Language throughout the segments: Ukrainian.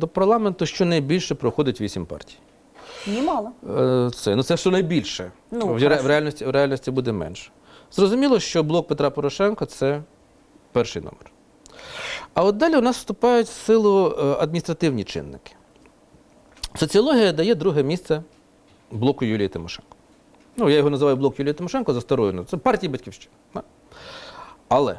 до парламенту щонайбільше проходить вісім партій. Немало. Е, Це, ну це щонайбільше. Ну, в, ре- в, реальності, в реальності буде менше. Зрозуміло, що блок Петра Порошенка це перший номер. А от далі у нас вступають в силу е, адміністративні чинники. Соціологія дає друге місце блоку Юлії Тимошенко. Ну, я його називаю блок Юлії Тимошенко за старою. ну, Це партія Батьківщина. да. Але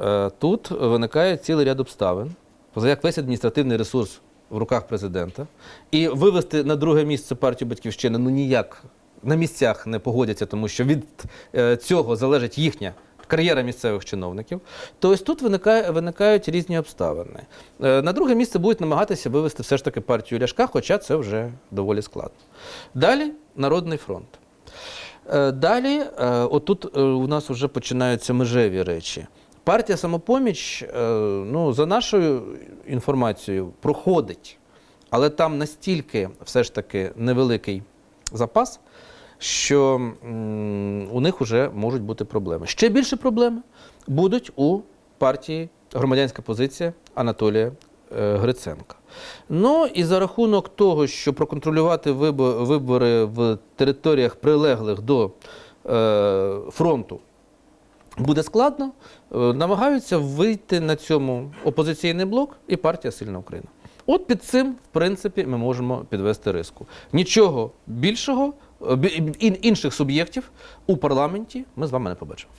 е, тут виникає цілий ряд обставин, поза як весь адміністративний ресурс в руках президента, і вивести на друге місце партію Батьківщини ну ніяк на місцях не погодяться, тому що від е, цього залежить їхня. Кар'єра місцевих чиновників, то ось тут виникає, виникають різні обставини. Е, На друге місце будуть намагатися вивести все ж таки партію Ляшка, хоча це вже доволі складно. Далі Народний фронт. Е, Далі, отут у нас вже починаються межеві речі. Партія самопоміч, е, ну, за нашою інформацією, проходить, але там настільки все ж таки невеликий запас, що у них вже можуть бути проблеми. Ще більше проблеми будуть у партії громадянська позиція Анатолія е, Гриценка. Ну і за рахунок того, що проконтролювати вибори в територіях прилеглих до е, фронту буде складно, е, намагаються вийти на цьому опозиційний блок і партія Сильна Україна. От під цим, в принципі, ми можемо підвести риску. Нічого більшого, е, інших суб'єктів у парламенті ми з вами не побачимо.